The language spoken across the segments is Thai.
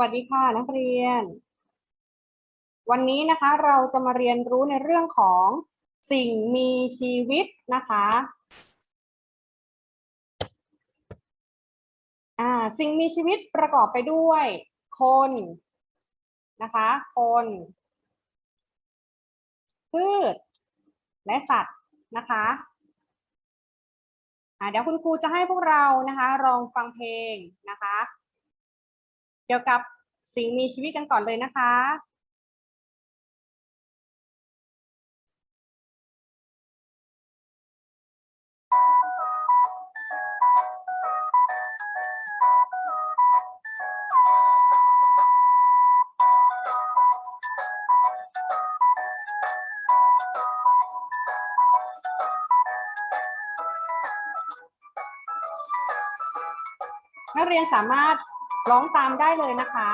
วัสดีค่ะนักเรียน วันนี้นะคะเราจะมาเรียนรู้ในเรื่องของสิ่งมีชีวิตนะคะอ่าสิ่งมีชีวิตประกอบไปด้วย คนนะคะ คนพืชและสัตว์นะคะอ่าเดี๋ยวคุณครูจะให้พวกเรานะคะลองฟังเพลงนะคะ เกี่ยวกับสิ่งมีชีวิตกันก่อนเลยนะคะ นักเรียนสามารถ ร้องตามได้เลยนะคะ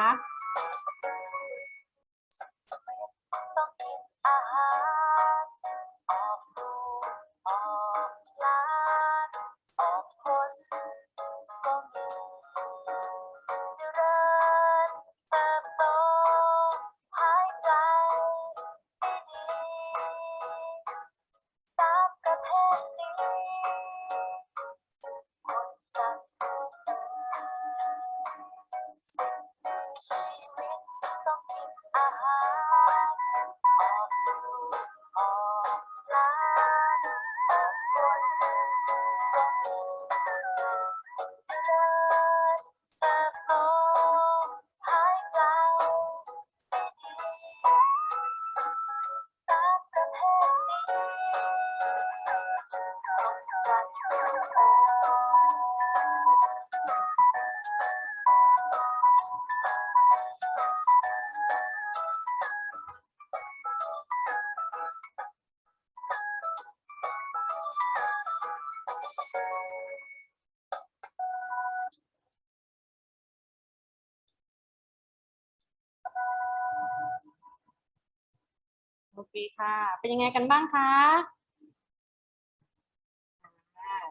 โอเคค่ะ เป็นยังไงกันบ้างคะ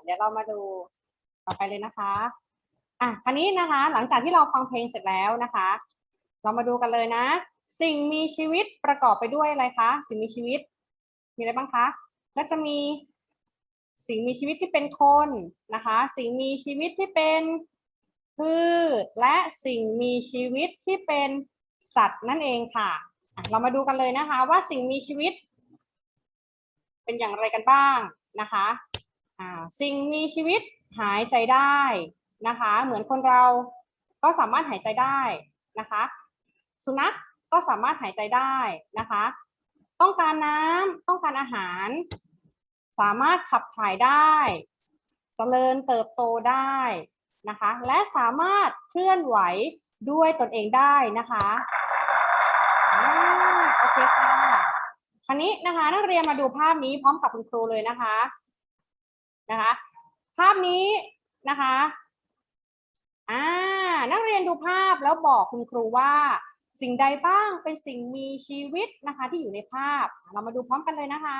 เดี๋ยวเรามาดูต่อไปเลยนะคะ อะคราวนี้นะคะ หลังจากที่เราฟังเพลงเสร็จแล้วนะคะ เรามาดูกันเลยนะ สิ่งมีชีวิตประกอบไปด้วยอะไรคะ สิ่งมีชีวิต มีอะไรบ้างคะ ก็จะมีสิ่งมีชีวิตที่เป็นคนนะคะ สิ่งมีชีวิตที่เป็นพืชและสิ่งมีชีวิตที่เป็นสัตว์นั่นเองค่ะ เรามาดูกันเลยนะคะ ว่าสิ่งมีชีวิต เป็นอย่างไรกันบ้างนะคะอ่าสิ่งมีชีวิตหายใจได้นะคะ เหมือนคนเราก็สามารถหายใจได้นะคะ สุนัขก็สามารถหายใจได้นะคะ ต้องการน้ำต้องการอาหาร สามารถขับถ่ายได้เจริญเติบโตได้นะคะ และสามารถเคลื่อนไหวด้วยตนเองได้นะคะ อ่าโอเคค่ะคราวนี้นะคะนักเรียนมาดูภาพนี้พร้อมกับคุณครูเลยนะคะนะคะ ภาพนี้นะคะอ่านักเรียนดูภาพแล้วบอกคุณครูว่า สิ่งใดบ้างเป็นสิ่งมีชีวิตนะคะ ที่อยู่ในภาพ เรามาดูพร้อมกันเลยนะคะ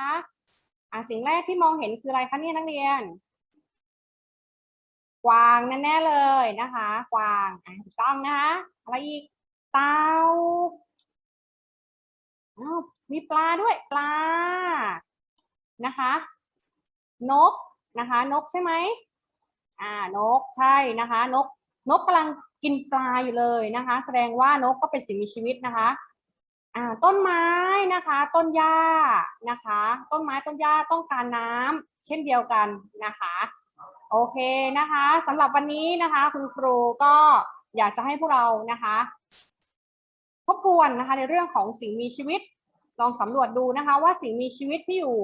อ่าสิ่งแรกที่มองเห็นคืออะไรคะเนี่ยนักเรียน กวางแน่ๆเลยนะคะ กวางอ่าถูกต้องนะคะอะไรอีกเต่า อ้าวมีปลาด้วยปลานะคะ นกนะคะ นกใช่ไหมอ่านกใช่นะคะ นกนกกำลังกินปลาอยู่เลยนะคะ แสดงว่านกก็เป็นสิ่งมีชีวิตนะคะอ่าต้นไม้นะคะ ต้นหญ้านะคะ ต้นไม้ต้นหญ้าต้องการน้ำเช่นเดียวกันนะคะ โอเคนะคะสำหรับวันนี้นะคะ คุณครูก็อยากจะให้พวกเรานะคะ ทบทวนนะคะในเรื่องของสิ่งมีชีวิต ลองสำรวจดูนะคะว่าสิ่งมีชีวิตที่อยู่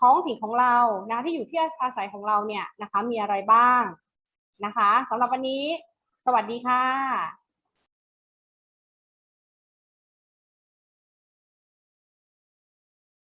ท้องถิ่นของเรานะะที่อยู่ที่อาศัยของเราเนี่ยนะคะมีอะไรบ้างนะคะสำหรับวันนี้ สวัสดีค่ะ